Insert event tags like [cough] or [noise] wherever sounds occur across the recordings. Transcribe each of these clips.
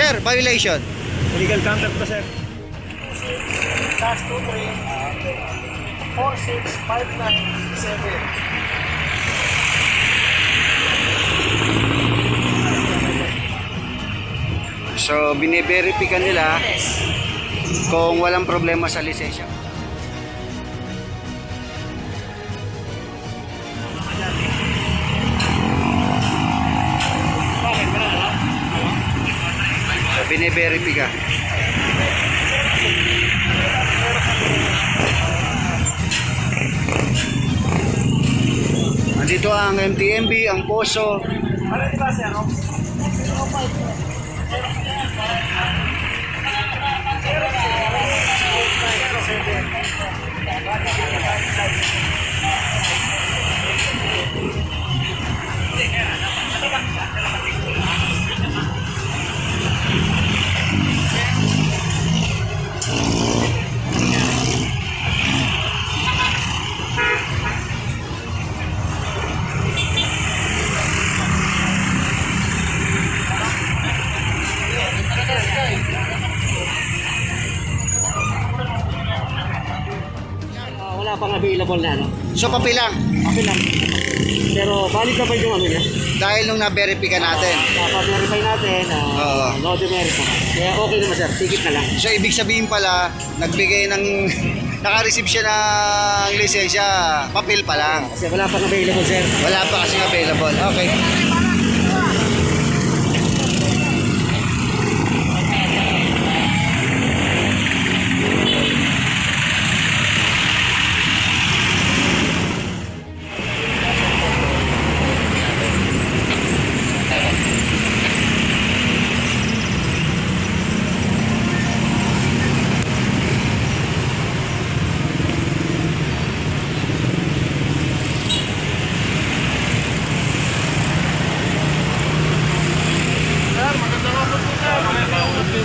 Sir, violation. Illegal contact ba, sir? Dash 23 4659 So, bine-verify nila kung walang problema sa lisensya. Bine-verify ka. Andito ang MTMB, ang Poso, Ano ba sir? Available na, no? So, papilang. Okay lang. Pero valid na ba yung ano niya? Dahil nung na-verify ka natin. Napa-verify natin, Oo. uh, no demerit naman. Kaya okay naman, sir. Ticket na lang. So, ibig sabihin pala, nagbigay ng, [laughs] naka-receive siya ng lisensya, papel pa lang. Kasi wala pang available, sir. Wala pa kasi available. Okay.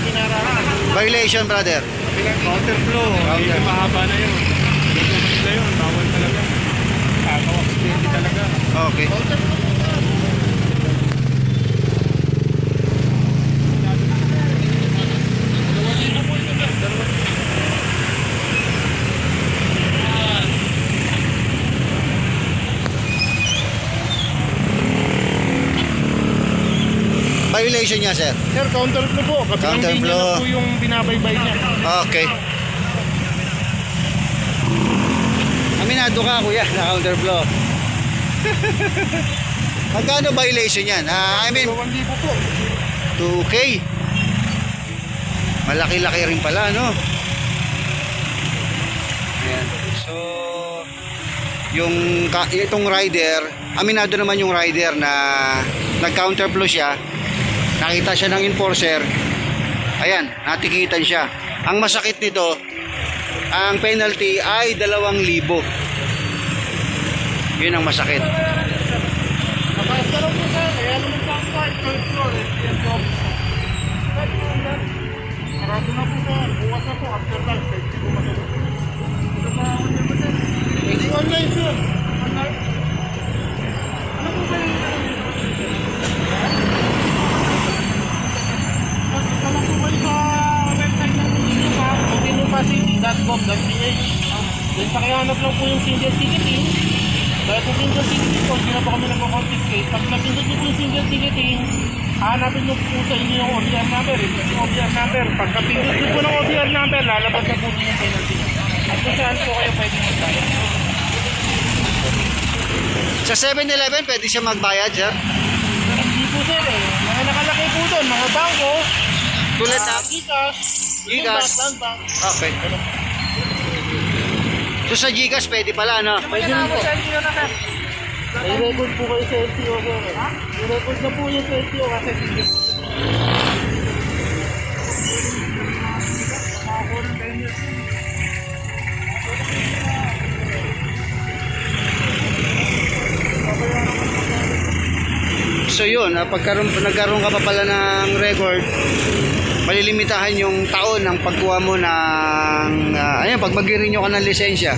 Pinarahan. Violation, brother. Counter flow. Counter. mahaba na yun. Hindi na yun. Bawal talaga. Kakawak steady talaga. Okay. Violation niya, sir. Sir, counter flow po. Kabilang Counter flow. na po yung binabaybay niya. Okay. Aminado ka, kuya, na counterflow. [laughs] Magkano violation yan? Ah, I mean, 2,000 po. 2K. Malaki-laki rin pala, no? Ayan. So, yung itong rider, aminado naman yung rider na nag-counterflow siya. Nakita siya ng enforcer. Ayan, natikitan siya. Ang masakit nito, ang penalty ay 2,000. Yun ang masakit. Sarado na po sir. Bukas na po. After lunch. Pwede po matulog. Pwede online sir. Online. Ano po ba yung... Ito lang po kayo sa website ng Tinupa. tinupacity.gov.ph Then pakihanap lang po yung single ticketing. Dahil kung single ticketing po, hindi na po kami nag-confiscate. Pag napindot niyo po yung single ticketing, hanapin niyo po sa inyo yung OBR number. Yung OBR number. Pag napindot niyo po ng OBR number, lalabas na po niyo yung penalty. At kung saan po kayo pwede magbayad. Sa 7-Eleven, pwede siya magbayad, sir? Hindi po sir eh. Mga nakalaki po doon, mga bangko, Tulad uh, na? Gcash, Gcash. Land Bank. Okay. So sa Gcash, pwede pala, no? Pwede rin po. May record po kayo sa LTO eh. May record na po yung sa LTO kasi So yun, ah, pagkaroon, nagkaroon ka pa pala ng record, malilimitahan yung taon ng pagkuha mo ng, uh, ayun, pag mag-renew ka ng lisensya.